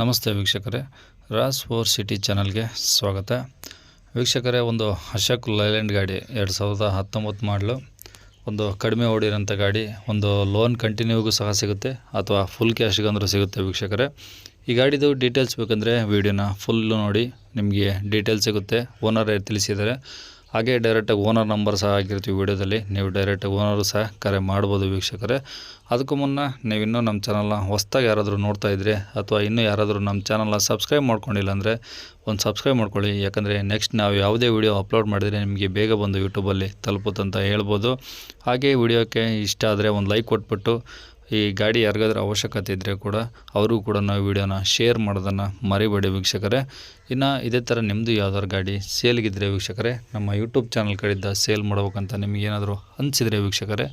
ನಮಸ್ತೆ ವೀಕ್ಷಕರೇ. Raas four city ಚಾನಲ್ಗೆ ಸ್ವಾಗತ. ವೀಕ್ಷಕರೇ, ಒಂದು ಅಶೋಕ್ ಲೈಲ್ಯಾಂಡ್ ಗಾಡಿ ಎರಡು ಸಾವಿರದ ಹತ್ತೊಂಬತ್ತು ಮಾಡಲು, ಒಂದು ಕಡಿಮೆ ಓಡಿರೋಂಥ ಗಾಡಿ, ಒಂದು ಲೋನ್ ಕಂಟಿನ್ಯೂಗೂ ಸಹ ಸಿಗುತ್ತೆ, ಅಥವಾ ಫುಲ್ ಕ್ಯಾಶ್ಗಂದ್ರೂ ಸಿಗುತ್ತೆ ವೀಕ್ಷಕರೇ. ಈ ಗಾಡಿದು ಡೀಟೇಲ್ಸ್ ಬೇಕಂದರೆ, ವೀಡಿಯೋನ ಫುಲ್ಲು ನೋಡಿ, ನಿಮಗೆ ಡೀಟೇಲ್ಸ್ ಸಿಗುತ್ತೆ ಓನರ್ ತಿಳಿಸಿದ್ದಾರೆ. ಹಾಗೆ ಡೈರೆಕ್ಟಾಗಿ ಓನರ್ ನಂಬರ್ ಸಹ ಆಗಿರ್ತೀವಿ ವಿಡಿಯೋದಲ್ಲಿ. ನೀವು ಡೈರೆಕ್ಟಾಗಿ ಓನರು ಸಹ ಕರೆ ಮಾಡ್ಬೋದು ವೀಕ್ಷಕರೇ. ಅದಕ್ಕೂ ಮುನ್ನ ನೀವು ಇನ್ನೂ ನಮ್ಮ ಚಾನಲ್ನ ಹೊಸ್ದಾಗಿ ಯಾರಾದರೂ ನೋಡ್ತಾ ಇದ್ರೆ ಅಥವಾ ಇನ್ನೂ ಯಾರಾದರೂ ನಮ್ಮ ಚಾನಲ್ನ ಸಬ್ಸ್ಕ್ರೈಬ್ ಮಾಡ್ಕೊಂಡಿಲ್ಲ ಅಂದರೆ ಒಂದು ಸಬ್ಸ್ಕ್ರೈಬ್ ಮಾಡ್ಕೊಳ್ಳಿ. ಯಾಕಂದರೆ ನೆಕ್ಸ್ಟ್ ನಾವು ಯಾವುದೇ ವಿಡಿಯೋ ಅಪ್ಲೋಡ್ ಮಾಡಿದರೆ ನಿಮಗೆ ಬೇಗ ಬಂದು ಯೂಟ್ಯೂಬಲ್ಲಿ ತಲುಪುತ್ತಂತ ಹೇಳ್ಬೋದು. ಹಾಗೆ ವಿಡಿಯೋಕ್ಕೆ ಇಷ್ಟ ಆದರೆ ಒಂದು ಲೈಕ್ ಕೊಟ್ಬಿಟ್ಟು ಈ ಗಾಡಿ ಯಾರಿಗಾದ್ರೂ ಅವಶ್ಯಕತೆ ಇದ್ದರೆ ಕೂಡ ಅವರು ಕೂಡ ನಾವು ವಿಡಿಯೋನ ಶೇರ್ ಮಾಡೋದನ್ನು ಮರಿಬೇಡಿ ವೀಕ್ಷಕರೇ. ಇನ್ನು ಇದೇ ಥರ ನಿಮ್ಮದು ಯಾವ್ದಾದ್ರು ಗಾಡಿ ಸೇಲ್ಗಿದ್ರೆ ವೀಕ್ಷಕರೇ, ನಮ್ಮ ಯೂಟ್ಯೂಬ್ ಚಾನಲ್ ಕಡೆಯಿಂದ ಸೇಲ್ ಮಾಡ್ಬೇಕಂತ ನಿಮಗೇನಾದರೂ ಅನಿಸಿದರೆ ವೀಕ್ಷಕರೇ,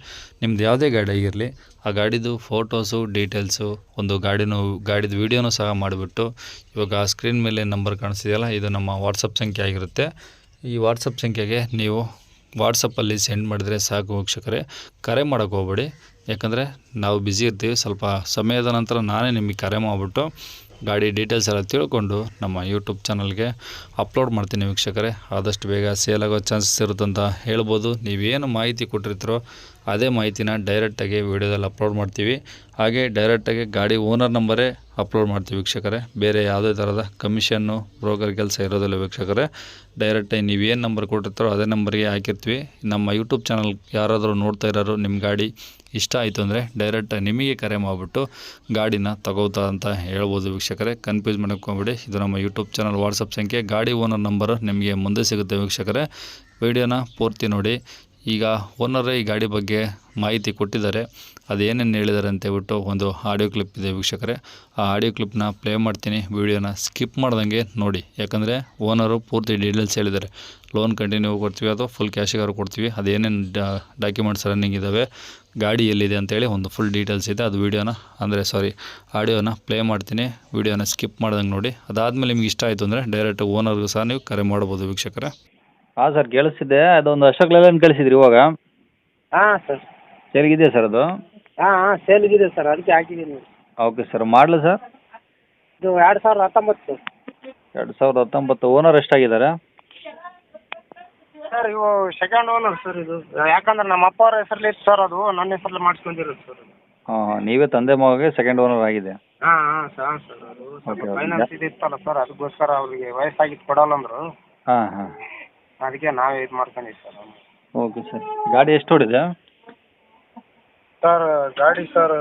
ನಿಮ್ದು ಯಾವುದೇ ಗಾಡಿ ಆಗಿರಲಿ, ಆ ಗಾಡಿದು ಫೋಟೋಸು ಡೀಟೇಲ್ಸು ಒಂದು ಗಾಡಿನೂ, ಗಾಡಿದು ವೀಡಿಯೋನೂ ಸಹ ಮಾಡಿಬಿಟ್ಟು ಇವಾಗ ಆ ಸ್ಕ್ರೀನ್ ಮೇಲೆ ನಂಬರ್ ಕಾಣಿಸ್ತಿದೆಯಲ್ಲ, ಇದು ನಮ್ಮ ವಾಟ್ಸಪ್ ಸಂಖ್ಯೆ ಆಗಿರುತ್ತೆ. ಈ ವಾಟ್ಸಪ್ ಸಂಖ್ಯೆಗೆ ನೀವು ವಾಟ್ಸಪ್ಪಲ್ಲಿ ಸೆಂಡ್ ಮಾಡಿದರೆ ಸಾಕು ವೀಕ್ಷಕರೇ. ಕರೆ ಮಾಡೋಕ್ಕೆ ಹೋಗ್ಬೇಡಿ. ಯಾಕಂದರೆ ನಾವು ಬ್ಯುಸಿ ಇರ್ತೀವಿ. ಸ್ವಲ್ಪ ಸಮಯದ ನಂತರ ನಾನೇ ನಿಮಗೆ ಕರೆ ಮಾಡಿಬಿಟ್ಟು ಗಾಡಿ ಡೀಟೇಲ್ಸ್ ಎಲ್ಲ ತಿಳ್ಕೊಂಡು ನಮ್ಮ ಯೂಟ್ಯೂಬ್ ಚಾನಲ್ಗೆ ಅಪ್ಲೋಡ್ ಮಾಡ್ತೀನಿ ವೀಕ್ಷಕರೇ. ಆದಷ್ಟು ಬೇಗ ಸೇಲ್ ಆಗೋ ಚಾನ್ಸಸ್ ಇರುತ್ತಂತ ಹೇಳ್ಬೋದು. ನೀವೇನು ಮಾಹಿತಿ ಕೊಟ್ಟಿರ್ತೀರೋ ಅದೇ ಮಾಹಿತಿನ ಡೈರೆಕ್ಟಾಗಿ ವೀಡಿಯೋದಲ್ಲಿ ಅಪ್ಲೋಡ್ ಮಾಡ್ತೀವಿ. ಹಾಗೆ ಡೈರೆಕ್ಟಾಗಿ ಗಾಡಿ ಓನರ್ ನಂಬರೇ ಅಪ್ಲೋಡ್ ಮಾಡ್ತೀವಿ ವೀಕ್ಷಕರೇ. ಬೇರೆ ಯಾವುದೇ ಥರದ ಕಮಿಷನ್ನು ಬ್ರೋಕರ್ ಕೆಲಸ ಇರೋದಿಲ್ಲ ವೀಕ್ಷಕರೇ. ಡೈರೆಕ್ಟಾಗಿ ನೀವು ಏನು ನಂಬರ್ ಕೊಟ್ಟಿರ್ತಾರೋ ಅದೇ ನಂಬರ್ಗೆ ಹಾಕಿರ್ತೀವಿ. ನಮ್ಮ ಯೂಟ್ಯೂಬ್ ಚಾನಲ್ ಯಾರಾದರೂ ನೋಡ್ತಾ ಇರೋರು ನಿಮ್ಮ ಗಾಡಿ ಇಷ್ಟ ಆಯಿತು ಅಂದರೆ ಡೈರೆಕ್ಟಾಗಿ ನಿಮಗೆ ಕರೆ ಮಾಡಿಬಿಟ್ಟು ಗಾಡಿನ ತಗೋತಾ ಅಂತ ಹೇಳ್ಬೋದು ವೀಕ್ಷಕರೇ. ಕನ್ಫ್ಯೂಸ್ ಮಾಡ್ಕೊಂಬಿಡಿ. ಇದು ನಮ್ಮ ಯೂಟ್ಯೂಬ್ ಚಾನಲ್ ವಾಟ್ಸಪ್ ಸಂಖ್ಯೆ. ಗಾಡಿ ಓನರ್ ನಂಬರು ನಿಮಗೆ ಮುಂದೆ ಸಿಗುತ್ತೆ ವೀಕ್ಷಕರೇ. ವಿಡಿಯೋನ ಪೂರ್ತಿ ನೋಡಿ. ಈಗ ಓನರೇ ಈ ಗಾಡಿ ಬಗ್ಗೆ ಮಾಹಿತಿ ಕೊಟ್ಟಿದ್ದಾರೆ. ಅದೇನೇನು ಹೇಳಿದ್ದಾರೆ ಅಂತ ಹೇಳ್ಬಿಟ್ಟು ಒಂದು ಆಡಿಯೋ ಕ್ಲಿಪ್ ಇದೆ ವೀಕ್ಷಕರೇ. ಆ ಆಡಿಯೋ ಕ್ಲಿಪ್ನ ಪ್ಲೇ ಮಾಡ್ತೀನಿ. ವೀಡಿಯೋನ ಸ್ಕಿಪ್ ಮಾಡ್ದಂಗೆ ನೋಡಿ. ಯಾಕಂದರೆ ಓನರು ಪೂರ್ತಿ ಡೀಟೇಲ್ಸ್ ಹೇಳಿದ್ದಾರೆ. ಲೋನ್ ಕಂಟಿನ್ಯೂ ಕೊಡ್ತೀವಿ ಅಥವಾ ಫುಲ್ ಕ್ಯಾಶಿಗಾರು ಕೊಡ್ತೀವಿ. ಅದೇನೇನು ಡಾಕ್ಯುಮೆಂಟ್ಸ್ ರನ್ನಿಂಗ್ ಇದ್ದಾವೆ ಗಾಡಿ ಎಲ್ಲಿದೆ ಅಂತೇಳಿ ಒಂದು ಫುಲ್ ಡೀಟೇಲ್ಸ್ ಇದೆ. ಅದು ವೀಡಿಯೋನ, ಅಂದರೆ ಸಾರಿ, ಆಡಿಯೋನ ಪ್ಲೇ ಮಾಡ್ತೀನಿ. ವೀಡಿಯೋನ ಸ್ಕಿಪ್ ಮಾಡ್ದಂಗೆ ನೋಡಿ. ಅದಾದಮೇಲೆ ನಿಮ್ಗೆ ಇಷ್ಟ ಆಯಿತು ಅಂದರೆ ಡೈರೆಕ್ಟ್ ಓನರ್ಗೂ ಸಹ ನೀವು ಕರೆ ಮಾಡ್ಬೋದು ವೀಕ್ಷಕರೇ. ಹಾಂ ಸರ್ ಕೇಳಿಸ್ತಿದ್ದೆ. ಅದೊಂದು ಅಶೋಕ್ ಲೇಲ್ಯಾಂಡ್ ಕಳಿಸಿದ್ರಿ ಇವಾಗ. ಹಾಂ ಸರ್. ಸೇಲ್ಗಿದೆ ಸರ್ ಅದು? ಹಾಂ ಹಾಂ ಸೇಲ್ಗಿದೆ ಸರ್ ಅದಕ್ಕೆ ಹಾಕಿದ್ದೀನಿ. ಓಕೆ ಸರ್ ಮಾಡಲು ಸರ್? ಇದು ಎರಡು ಸಾವಿರದ ಹತ್ತೊಂಬತ್ತು ಎರಡು ಸಾವಿರದ ಹತ್ತೊಂಬತ್ತು ಓನರ್ ಎಷ್ಟಾಗಿದ್ದಾರೆ? ಸರ್ ಇವು ಸೆಕೆಂಡ್ ಓನರ್ ಸರ್ ಇದು. ಯಾಕಂದ್ರೆ ನಮ್ಮ ಅಪ್ಪ ಅವ್ರ ಹೆಸರಲ್ಲಿ ಇತ್ತು ಸರ್ ಅದು ನನ್ನ ಹೆಸರಲ್ಲಿ ಮಾಡಿಸ್ಕೊಂಡಿರೋದು ಸರ್. ಹಾಂ ಹಾಂ ನೀವೇ ತಂದೆ ಮಗಗೆ ಸೆಕೆಂಡ್ ಓನರ್ ಆಗಿದೆ. ಹಾಂ ಹಾಂ ಸರ್ ಹಾಂ ಸರ್ ಅದು ಸ್ವಲ್ಪ. ಫೈನಾನ್ಸ್ ಇದಿತ್ತಲ್ಲ ಸರ್ ಅದಕ್ಕೋಸ್ಕರ ಅವ್ರಿಗೆ ವಯಸ್ಸಾಗಿತ್ತು ಕೊಡಲ್ಲ ಅಂದರು. ಹಾಂ ಹಾಂ. ಅದಕ್ಕೆ ನಾವೇ ಇದು ಮಾಡ್ಕೊಂಡಿವಿ ಸರ್. Okay sir. ಗಾಡಿ ಎಷ್ಟು ಹೊಡಿದೆ ಸರ್ ಗಾಡಿ ಸರ್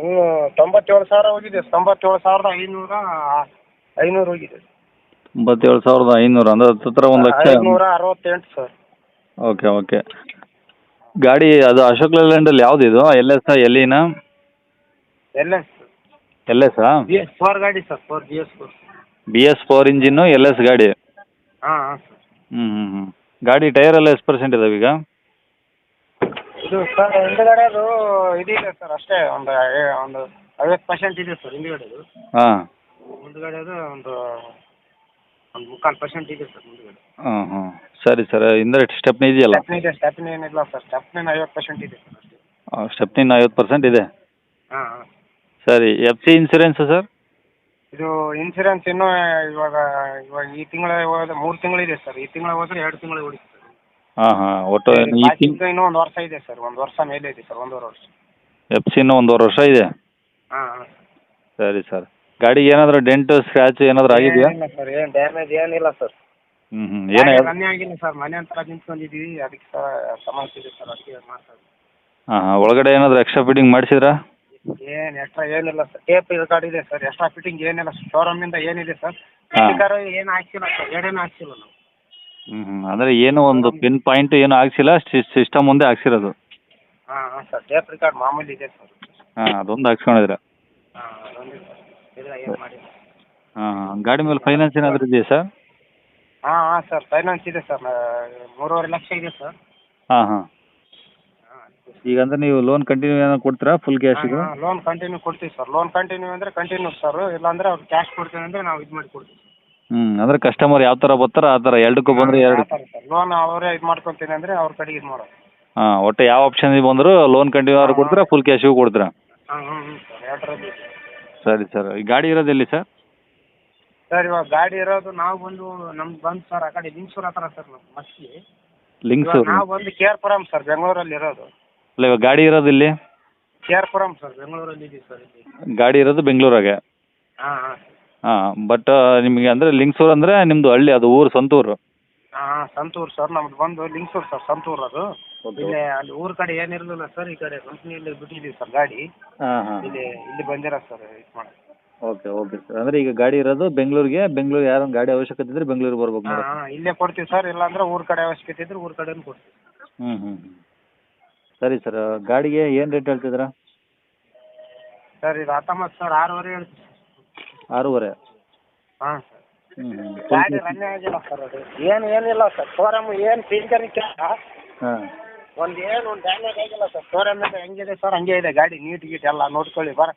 ಇನ್ನು ತೊಂಬತ್ತೇಳು ಸಾವಿರ ಹೋಗಿದೆ. ತೊಂಬತ್ತೇಳು ಸಾವಿರದ ಐನೂರ ಐನೂರು ಹೋಗಿದೆ. ತೊಂಬತ್ತೇಳು ಸಾವಿರದ ಐನೂರು. ಅಂದ್ರೆ ಹತ್ತಿರ ಒಂದು ಲಕ್ಷ ಐನೂರ ಅರವತ್ತೆಂಟು ಸರ್. Okay okay. ಗಾಡಿ ಅದು ಅಶೋಕ್ ಲೇಲ್ಯಾಂಡಲ್ಲಿ ಯಾವ್ದು ಇದು? ಎಲ್ ಎಸ್ ಎಲ್ಲಿನ ಎಲ್ ಎಸ್ ಎಲ್ ಎಸ್ಸಾ ಬಿ ಎಸ್ ಫೋರ್ ಗಾಡಿ sir four B S four B S four engine L S ಗಾಡಿ? ಹಾಂ ಹಾಂ ಸರ್. ಹ್ಞೂ ಹ್ಞೂ ಹ್ಞೂ ಗಾಡಿ ಟೈರ್ ಎಲ್ಲ ಎಷ್ಟು ಪರ್ಸೆಂಟ್ ಇದಾವೆ ಈಗ? ಇದು ಸರ್ ಹಿಂದ್ಗಡೆ ಅದು ಇದಿದೆ ಸರ್ ಅಷ್ಟೇ ಒಂದು ಒಂದು ಐವತ್ತು ಪರ್ಸೆಂಟ್ ಇದೆ ಸರ್ ಹಿಂದ್ಗಡೆದು ಹಾಂ. ಮುಂದ್ಗಡೆದು ಒಂದು ಒಂದು ಮುಕ್ಕಾಲು ಪರ್ಸೆಂಟ್ ಇದೆ ಸರ್ ಮುಂದ್ಗಡೆ. ಹಾಂ ಹಾಂ ಸರಿ ಸರ್ ಹಿಂದೆ ಸ್ಟೆಪ್ನಿ ಇದೆಯಲ್ಲ? ಸ್ಟೆಪ್ನಿ ಇದೆ ಸ್ಟೆಪ್ನಿ ಏನಿಲ್ಲ ಸರ್ ಸ್ಟೆಪ್ನಿನ ಐವತ್ತು ಪರ್ಸೆಂಟ್ ಇದೆ ಸರ್ ಅಷ್ಟೇ. ಸ್ಟೆಪ್ನಿನ ಐವತ್ತು ಪರ್ಸೆಂಟ್ ಇದೆ? ಹಾಂ ಹಾಂ. ಸರಿ ಎಫ್ ಸಿ ಇನ್ಸೂರೆನ್ಸ್ ಸರ್? ಇದು ಇನ್ಸೂರೆನ್ಸ್ ಇನ್ನೂ ಇವಾಗ ಇವಾಗ ಈ ತಿಂಗಳ ಹೋದ್ರೆ ಮೂರು ತಿಂಗಳಿದೆ ಸರ್. ಈ ತಿಂಗಳ ಹೋದ್ರೆ ಎರಡು ತಿಂಗಳು ಉಳಿತು ಸರ್ ಹಾಂ ಹಾಂ ಒಟ್ಟು ಈ ತಿಂಗ್ ಇನ್ನೂ ಒಂದು ವರ್ಷ ಇದೆ ಸರ್. ಒಂದು ವರ್ಷ ಮೇಲೆ ಇದೆ ಸರ್ ಒಂದೂವರೆ ವರ್ಷ. ಎಫ್ ಸಿನೂ ಒಂದೂವರೆ ವರ್ಷ ಇದೆ? ಹಾಂ ಹಾಂ. ಸರಿ ಸರ್. ಗಾಡಿ ಏನಾದರೂ ಡೆಂಟ್ ಸ್ಕ್ರಾಚ್ ಏನಾದರೂ ಆಗಿದೆಯಾ? ಏನಿಲ್ಲ ಸರ್ ಏನು ಡ್ಯಾಮೇಜ್ ಏನಿಲ್ಲ ಸರ್. ಹ್ಞೂ ಹ್ಞೂ ಏನು ಮನೆ ಆಗಿಲ್ಲ ಸರ್. ಮನೆ ಅಂತ ನಿಂತ್ಕೊಂಡಿದ್ದೀವಿ ಅದಕ್ಕೆ ಸರ್ ಸಮಸ್ಯೆ ಇದೆ ಸರ್. ಅದಕ್ಕೆ ಮಾಡ್ತಾ ಹಾಂ ಹಾಂ. ಒಳಗಡೆ ಏನಾದರೂ ಎಕ್ಸ್ಟ್ರಾ ಫಿಟ್ಟಿಂಗ್ ಮಾಡಿಸಿದ್ರಾ? ಏನು ಎಕ್ಸ್ಟ್ರಾ ಏನಿಲ್ಲ ಸರ್ ಟೇಪ್ ರೆಕಾರ್ಡ್ ಇದೆ ಸರ್ ಎಕ್ಸ್ಟ್ರಾ ಫಿಟ್ಟಿಂಗ್ ಏನಿಲ್ಲ ಶೋರೂಮ್ ಇಂದ ಏನಿದೆ ಸರ್ ಹಾ. ಸ್ಟಿಕರ್ ಏನು ಹಾಕ್ಸಿಲ್ಲ ಸರ್ ಎರಡೇನು ಹಾಕ್ಸಿಲ್ಲ ನಾವು ಹ್ಞೂ ಹ್ಞೂ ಅಂದರೆ ಏನು ಒಂದು ಪಿನ್ ಪಾಯಿಂಟ್ ಏನು ಹಾಕ್ಸಿಲ್ಲ. ಸಿಸ್ಟಮ್ ಮುಂದೆ ಹಾಕ್ಸಿರೋದು. ಹಾ ಹಾ ಸರ್ ಟೇಪ್ ರೆಕಾರ್ಡ್ ಮಾಮೂಲಿ ಇದೆ ಸರ್ ಹಾಂ ಅದೊಂದು ಹಾಕ್ಸ್ಕೊಂಡಿದ್ರ ಹಾ ಅದೊಂದೇ ಸರ್ ಇಲ್ಲ ಏನು ಮಾಡಿಲ್ಲ. ಹಾಂ ಹಾಂ. ಗಾಡಿ ಮೇಲೆ ಫೈನಾನ್ಸ್ ಏನಾದರೂ ಇದೆಯಾ ಸರ್ ಹಾ ಹಾ ಸರ್ ಫೈನಾನ್ಸ್ ಇದೆ ಸರ್ ಮೂರುವರೆ ಲಕ್ಷ ಇದೆ ಸರ್ ಹಾಂ ಹಾಂ. ಈಗ ಅಂದ್ರೆ ನೀವು ಲೋನ್ ಕಂಟಿನ್ಯೂ ಏನಾದ್ರು ಕೊಡ್ತೀರಾ? ಫುಲ್ ಕ್ಯಾಶಿಗೆ ಲೋನ್ ಕಂಟಿನ್ಯೂ ಕೊಡ್ತೀವಿ ಸರ್ ಲೋನ್ ಕಂಟಿನ್ಯೂ ಅಂದ್ರೆ ಕಂಟಿನ್ಯೂ ಸರ್ ಇಲ್ಲಾಂದ್ರೆ ಅವ್ರು ಕ್ಯಾಶ್ ಕೊಡ್ತೀನಿ ಅಂದ್ರೆ ನಾವು ಇದು ಮಾಡಿ ಕೊಡ್ತೀವಿ ಹ್ಞೂ ಅಂದರೆ ಕಸ್ಟಮರ್ ಯಾವ ಥರ ಬರ್ತಾರೋ ಆ ಥರ ಎರಡಕ್ಕೂ ಬಂದರೆ ಎರಡು. ಸರ್ ಲೋನ್ ಅವರೇ ಇದು ಮಾಡ್ಕೊತೀನಿ ಅಂದ್ರೆ ಅವ್ರ ಕಡೆಗೆ ಇದು ಮಾಡೋದು. ಹಾಂ ಒಟ್ಟು ಯಾವ ಆಪ್ಷನ್ ಬಂದರೂ ಲೋನ್ ಕಂಟಿನ್ಯೂ ಆದ್ರೂ ಕೊಡ್ತೀರಾ ಫುಲ್ ಕ್ಯಾಶಿಗೂ ಕೊಡ್ತೀರಾ? ಹಾಂ ಹ್ಞೂ ಹ್ಞೂ ಸರ್ ಸರಿ ಸರ್ ಈ ಗಾಡಿ ಇರೋದು ಎಲ್ಲಿ ಸರ್ ಸರ್ ಇವಾಗ ಗಾಡಿ ಇರೋದು ನಾವು ಬಂದು ನಮ್ದು ಬಂದು ಸರ್ ಆ ಕಡೆ ಲಿಂಗ್ಸೂರ್ ಹತ್ರ ಸರ್ ನಮ್ದು ಮಸ್ಕಿ. ನಾವು ಬಂದು ಕೆ ಆರ್ ಪುರಂ ಸರ್ ಬೆಂಗಳೂರಲ್ಲಿ ಇರೋದು. ಅಲ್ಲ ಇವಾಗ ಗಾಡಿ ಇರೋದು ಇಲ್ಲಿ? ಕೆ ಆರ್ ಪುರಂ ಸರ್ ಬೆಂಗಳೂರಲ್ಲಿ ಇದೀವಿ ಸರ್ ಇಲ್ಲಿ. ಗಾಡಿ ಇರೋದು ಬೆಂಗಳೂರಾಗೆ? ಹಾಂ ಹಾಂ. ಹಾಂ ಬಟ್ ನಿಮಗೆ ಅಂದರೆ ಲಿಂಗ್ಸೂರ್ ಅಂದರೆ ನಿಮ್ಮದು ಹಳ್ಳಿ ಅದು ಊರು ಸ್ವಂತ ಊರು ಹಾಂ ಸಂತೂರ್ ಸರ್ ನಮ್ದು ಬಂದು ಲಿಂಗ್ಸೂರ್ ಸರ್ ಸಂತೂರ್ ಅದು. ಇಲ್ಲಿ ಅಲ್ಲಿ ಊರ ಕಡೆ ಏನಿರಲಿಲ್ಲ ಸರ್ ಈ ಕಡೆ ಕಂಪ್ನಿಯಲ್ಲಿ ಬಿಟ್ಟಿದ್ದೀವಿ ಸರ್ ಗಾಡಿ. ಹಾಂ ಹಾಂ. ಇಲ್ಲಿ ಇಲ್ಲಿ ಬಂದಿರೋ ಸರ್ ಇದು ಮಾಡಿ ಓಕೆ ಓಕೆ ಸರ್. ಅಂದ್ರೆ ಈಗ ಗಾಡಿ ಇರೋದು ಬೆಂಗಳೂರಿಗೆ ಬೆಂಗಳೂರು ಯಾರೊಂದು ಗಾಡಿ ಅವಶ್ಯಕತೆ ಇದ್ರೆ ಬೆಂಗಳೂರಿಗೆ ಬರ್ಬೇಕು ಹಾಂ ನೋಡಿ ಹಾಂ ಇಲ್ಲೇ ಕೊಡ್ತೀವಿ ಸರ್ ಇಲ್ಲಾಂದ್ರೆ ಊರ ಕಡೆ ಅವಶ್ಯಕತೆ ಇದ್ರೆ ಊರ ಕಡೆನೂ ಕೊಡ್ತೀವಿ. ಹ್ಞೂ ಹ್ಞೂ ಸರಿ ಸರ್ ಗಾಡಿಗೆ ಏನು ರೇಟ್ ಹೇಳ್ತಿದ್ದೀರಾ? ಸರ್ ಇದು ಹತ್ತೊಂಬತ್ತು ಸರ್ ಆರೂವರೆ ಹೇಳ್ತೀವಿ ಆರೂವರೆ? ಹಾಂ. ಸರ್ ಹ್ಞೂ ಗಾಡಿ ರನ್ನೇ ಆಗಿಲ್ಲ ಸರ್ ಅದು. ಏನು ಏನಿಲ್ಲ ಸರ್. ಶೋರೂಮ್ ಏನು ಟಿಂಕರಿಂಗ್ ಹಾಂ. ಒಂದು ಏನು ಒಂದು ಡ್ಯಾಮೇಜ್ ಆಗಿಲ್ಲ ಸರ್. ಶೋರೂಮ್ ಹೆಂಗಿದೆ ಸರ್? ಹಂಗೆ ಇದೆ ಗಾಡಿ ನೀಟ್ ಗೀಟ್ ಎಲ್ಲ ನೋಡ್ಕೊಳ್ಳಿ. ಬರ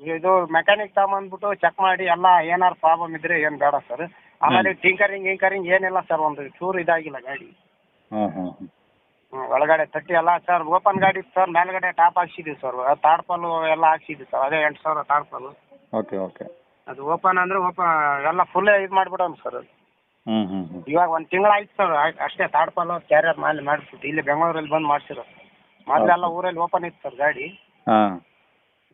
ಇದು ಮೆಕ್ಯಾನಿಕ್ ತಗೊಂಬಂದ್ಬಿಟ್ಟು ಚೆಕ್ ಮಾಡಿ ಎಲ್ಲ ಏನಾರು ಪ್ರಾಬ್ಲಮ್ ಇದ್ರೆ ಏನು ಬೇಡ ಸರ್. ಆಮೇಲೆ ಟಿಂಕರಿಂಗ್ ಗಿಂಕರಿಂಗ್ ಏನಿಲ್ಲ ಸರ್. ಒಂದು ಚೂರು ಇದಾಗಿಲ್ಲ ಗಾಡಿ. ಹಾಂ ಹಾಂ ಒಳಗಡೆ ತಟ್ಟಿ ಎಲ್ಲ ಸರ್ ಓಪನ್ ಗಾಡಿ ಸರ್ ಮೇಲ್ಗಡೆ ಟಾಪ್ ಹಾಕ್ಸಿದ್ದೀವಿ ಸರ್. ತಾಡ್ಪಾಲು ಎಲ್ಲ ಹಾಕ್ಸಿದ್ದೀವಿ ಸರ್ ಅದೇ ಎಂಟು ಸಾವಿರ ತಾಡ್ ಓಕೆ ಓಕೆ. ಅದು ಓಪನ್ ಅಂದ್ರೆ ಓಪನ್ ಎಲ್ಲ ಫುಲ್ ಇದು ಮಾಡ್ಬಿಡೋಣ ಸರ್ ಅದು. ಹ್ಞೂ ಹ್ಞೂ ಹ್ಞೂ ಇವಾಗ ಒಂದು ತಿಂಗಳಾಯ್ತು ಸರ್ ಆಯ್ತು ಅಷ್ಟೇ ಪಾಲು ಕ್ಯಾರಿಯರ್ ಮಾಲ್ ಮಾಡಿಸ್ಬಿಟ್ಟು ಇಲ್ಲಿ ಬೆಂಗಳೂರಲ್ಲಿ ಬಂದು ಮಾಡಿಸಿರೋ. ಮೊದಲೆಲ್ಲ ಊರಲ್ಲಿ ಓಪನ್ ಇತ್ತು ಸರ್ ಗಾಡಿ. ಹಾಂ.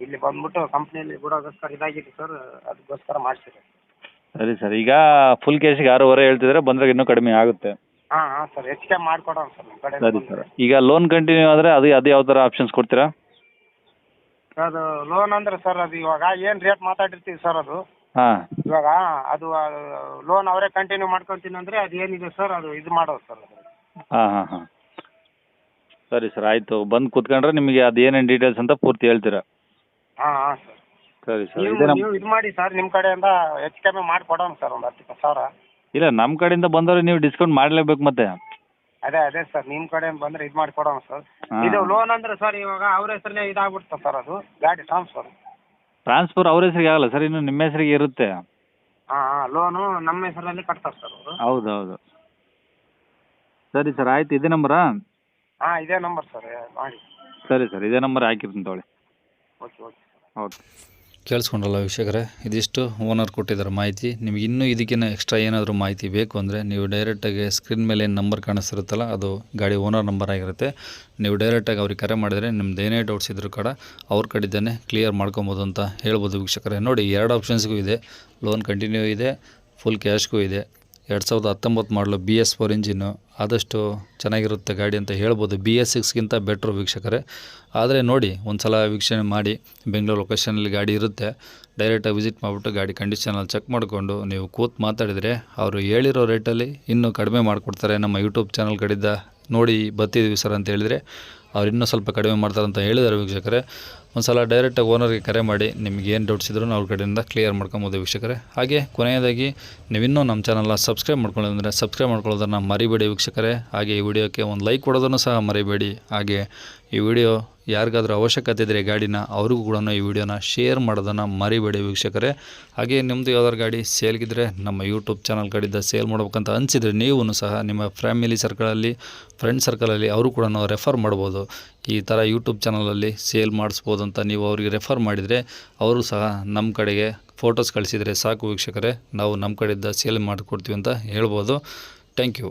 ಇಲ್ಲಿ ಬಂದ್ಬಿಟ್ಟು ಕಂಪ್ನಿಯಲ್ಲಿ ಬಿಡೋದಕ್ಕೋಸ್ಕರ ಇದಾಗಿತ್ತು ಸರ್ ಅದಕ್ಕೋಸ್ಕರ ಮಾಡಿಸಿರೋ ಸರಿ ಸರ್ ಈಗ ಫುಲ್ ಕೇಸಿಗೆ ಆರೂವರೆ ಹೇಳ್ತಿದ್ರೆ ಬಂದ್ರೆ ಇನ್ನೂ ಕಡಿಮೆ ಆಗುತ್ತೆ. ಹಾಂ ಹಾಂ ಸರ್. ಹೆಚ್ಚಿಗೆ ಮಾಡಿಕೊಡೋಣ ಸರ್ ನಮ್ಮ ಕಡೆ ಸರಿ ಸರ್. ಈಗ ಲೋನ್ ಕಂಟಿನ್ಯೂ ಆದರೆ ಅದು ಅದು ಯಾವ ಥರ ಆಪ್ಷನ್ಸ್ ಕೊಡ್ತೀರಾ? ಅದು ಲೋನ್ ಅಂದ್ರೆ ಸರ್ ಅದು ಇವಾಗ ಏನು ರೇಟ್ ಮಾತಾಡಿರ್ತೀವಿ ಸರ್ ಅದು. ಹಾಂ. ಇವಾಗ ಅದು ಲೋನ್ ಅವರೇ ಕಂಟಿನ್ಯೂ ಮಾಡ್ಕೊತೀನಿ ಅಂದ್ರೆ ಅದು ಏನಿದೆ ಸರ್ ಅದು ಇದು ಮಾಡೋದು ಸರ್ ಅದು. ಹಾಂ ಹಾಂ ಹಾಂ. ಸರಿ ಸರ್ ಆಯ್ತು. ಬಂದು ಕೂತ್ಕೊಂಡ್ರೆ ನಿಮಗೆ ಅದು ಏನೇನು ಡೀಟೇಲ್ಸ್ ಅಂತ ಪೂರ್ತಿ ಹೇಳ್ತೀರಾ? ಹಾಂ ಹಾಂ ಸರ್. ಸರಿ ಸರ್. ನೀವು ಇದೇ ನಮ್ಮ ನೀವು ಇದು ಮಾಡಿ ಸರ್ ನಿಮ್ಮ ಕಡೆಯಿಂದ ಹೆಚ್ಚು ಕಮ್ಮಿ ಮಾಡಿಕೊಡೋಣ ಸರ್ ಒಂದು ಹತ್ತು ಇಪ್ಪತ್ತು ಸಾವಿರ. ಇಲ್ಲ ನಮ್ಮ ಕಡೆಯಿಂದ ಬಂದವ್ರೆ ನೀವು ಡಿಸ್ಕೌಂಟ್ ಮಾಡಲೇಬೇಕು ಮತ್ತೆ. ಅದೇ ಅದೇ ಸರ್ ನಿಮ್ಮ ಕಡೆ ಬಂದ್ರೆ ಇದು ಮಾಡಿ ಕೊಡೋಣ ಸರ್ ಹಾಂ. ಇದು ಲೋನ್ ಅಂದ್ರೆ ಸರ್ ಇವಾಗ ಅವ್ರ ಹೆಸರಲ್ಲೇ ಇದಾಗ್ಬಿಡ್ತ ಸರ್ ಅದು. ಗಾಡಿ ಟ್ರಾನ್ಸ್ಫರ್ ಟ್ರಾನ್ಸ್ಫರ್ ಅವ್ರ ಹೆಸರಿಗೆ ಆಗಲ್ಲ ಸರ್ ಇನ್ನು ನಿಮ್ಮ ಹೆಸರಿಗೆ ಇರುತ್ತೆ. ಹಾ ಹಾಂ ಲೋನು ನಮ್ಮ ಹೆಸರಲ್ಲಿ ಕಟ್ತಾರೆ ಸರ್ ಅವರು. ಹೌದು ಹೌದು ಸರಿ ಸರ್ ಆಯ್ತು ಇದೇ ನಂಬರ್ ಹಾಂ ಇದೇ ನಂಬರ್ ಸರ್ ಮಾಡಿ. ಸರಿ ಸರ್ ಇದೇ ನಂಬರ್ ಹಾಕಿರ್ತೀನಿ ತೊಗೊಳ್ಳಿ. ಓಕೆ ಓಕೆ ಓಕೆ ಕೇಳಿಸ್ಕೊಂಡ್ರಲ್ಲ ವೀಕ್ಷಕರೇ, ಇದಿಷ್ಟು ಓನರ್ ಕೊಟ್ಟಿದ್ದಾರೆ ಮಾಹಿತಿ. ನಿಮಗೆ ಇನ್ನೂ ಇದಕ್ಕಿಂತ ಎಕ್ಸ್ಟ್ರಾ ಏನಾದರೂ ಮಾಹಿತಿ ಬೇಕು ಅಂದರೆ ನೀವು ಡೈರೆಕ್ಟಾಗಿ ಸ್ಕ್ರೀನ್ ಮೇಲೆ ಏನು ನಂಬರ್ ಕಾಣಿಸ್ತಿರುತ್ತಲ್ಲ, ಅದು ಗಾಡಿ ಓನರ್ ನಂಬರ್ ಆಗಿರುತ್ತೆ. ನೀವು ಡೈರೆಕ್ಟಾಗಿ ಅವ್ರಿಗೆ ಕರೆ ಮಾಡಿದರೆ ನಿಮ್ದು ಏನೇ ಡೌಟ್ಸ್ ಇದ್ರೂ ಕೂಡ ಅವ್ರ ಕಡಿದ್ದೇನೆ ಕ್ಲಿಯರ್ ಮಾಡ್ಕೊಬೋದು ಅಂತ ಹೇಳ್ಬೋದು ವೀಕ್ಷಕರೇ. ನೋಡಿ, ಎರಡು ಆಪ್ಷನ್ಸ್ಗೂ ಇದೆ. ಲೋನ್ ಕಂಟಿನ್ಯೂ ಇದೆ ಫುಲ್ ಕ್ಯಾಶ್ಗೂ ಇದೆ. ಎರಡು ಸಾವಿರದ ಹತ್ತೊಂಬತ್ತು ಮಾಡಲು ಬಿ ಎಸ್ ಫೋರ್ ಇಂಜಿನ್ನು ಆದಷ್ಟು ಚೆನ್ನಾಗಿರುತ್ತೆ ಗಾಡಿ ಅಂತ ಹೇಳ್ಬೋದು. ಬಿ ಎಸ್ ಸಿಕ್ಸ್ಗಿಂತ ಬೆಟ್ರು ವೀಕ್ಷಕರೇ. ಆದರೆ ನೋಡಿ ಒಂದು ಸಲ ವೀಕ್ಷಣೆ ಮಾಡಿ, ಬೆಂಗಳೂರು ಲೊಕೇಶನಲ್ಲಿ ಗಾಡಿ ಇರುತ್ತೆ. ಡೈರೆಕ್ಟಾಗಿ ವಿಸಿಟ್ ಮಾಡಿಬಿಟ್ಟು ಗಾಡಿ ಕಂಡೀಷನಲ್ಲಿ ಚೆಕ್ ಮಾಡಿಕೊಂಡು ನೀವು ಕೂತ್ ಮಾತಾಡಿದರೆ ಅವರು ಹೇಳಿರೋ ರೇಟಲ್ಲಿ ಇನ್ನೂ ಕಡಿಮೆ ಮಾಡಿಕೊಡ್ತಾರೆ ನಮ್ಮ ಯೂಟ್ಯೂಬ್ ಚಾನಲ್ ಕಡೆಯಿಂದ ನೋಡಿ ಬರ್ತಿದ್ದೀವಿ ಸರ್ ಅಂತ ಹೇಳಿದರೆ. ಅವ್ರು ಇನ್ನೂ ಸ್ವಲ್ಪ ಕಡಿಮೆ ಮಾಡ್ತಾರೆ ಅಂತ ಹೇಳಿದ್ದಾರೆ ವೀಕ್ಷಕರೇ. ಒಂದು ಸಲ ಡೈರೆಕ್ಟಾಗಿ ಓನರ್ಗೆ ಕರೆ ಮಾಡಿ ನಿಮ್ಗೆ ಏನು ಡೌಟ್ಸ್ ಇದ್ರು ಅವ್ರ ಕಡೆಯಿಂದ ಕ್ಲಿಯರ್ ಮಾಡ್ಕೊಬೋದು ವೀಕ್ಷಕರೇ. ಹಾಗೆ ಕೊನೆಯದಾಗಿ ನೀವಿನ್ನೂ ನಮ್ಮ ಚಾನಲ್ನ ಸಬ್ಸ್ಕ್ರೈಬ್ ಮಾಡ್ಕೊಳ್ಳೋದಂದರೆ ಸಬ್ಸ್ಕ್ರೈಬ್ ಮಾಡ್ಕೊಳ್ಳೋದನ್ನು ಮರಿಬೇಡಿ ವೀಕ್ಷಕರೇ. ಹಾಗೆ ಈ ವಿಡಿಯೋಕ್ಕೆ ಒಂದು ಲೈಕ್ ಕೊಡೋದನ್ನು ಸಹ ಮರಿಬೇಡಿ. ಹಾಗೆ ಈ ವಿಡಿಯೋ ಯಾರಿಗಾದ್ರೂ ಅವಶ್ಯಕತೆ ಇದ್ದರೆ ಗಾಡಿನ, ಅವ್ರಿಗೂ ಕೂಡ ಈ ವಿಡಿಯೋನ ಶೇರ್ ಮಾಡೋದನ್ನು ಮರಿಬೇಡಿ ವೀಕ್ಷಕರೇ. ಹಾಗೆ ನಿಮ್ಮದು ಯಾವ್ದಾದ್ರು ಗಾಡಿ ಸೇಲ್ಗಿದ್ರೆ ನಮ್ಮ ಯೂಟ್ಯೂಬ್ ಚಾನಲ್ ಕಡೆಯಿಂದ ಸೇಲ್ ಮಾಡಬೇಕಂತ ಅನಿಸಿದರೆ ನೀವು ಸಹ ನಿಮ್ಮ ಫ್ಯಾಮಿಲಿ ಸರ್ಕಲಲ್ಲಿ ಫ್ರೆಂಡ್ ಸರ್ಕಲಲ್ಲಿ ಅವರು ಕೂಡ ರೆಫರ್ ಮಾಡ್ಬೋದು. ಈ ಥರ ಯೂಟ್ಯೂಬ್ ಚಾನಲಲ್ಲಿ ಸೇಲ್ ಮಾಡಿಸ್ಬೋದು ಅಂತ ನೀವು ಅವರಿಗೆ ರೆಫರ್ ಮಾಡಿದರೆ ಅವರು ಸಹ ನಮ್ಮ ಕಡೆಗೆ ಫೋಟೋಸ್ ಕಳಿಸಿದರೆ ಸಾಕು ವೀಕ್ಷಕರೇ. ನಾವು ನಮ್ಮ ಕಡೆಯಿಂದ ಸೇಲ್ ಮಾಡಿಕೊಡ್ತೀವಿ ಅಂತ ಹೇಳ್ಬೋದು. Thank you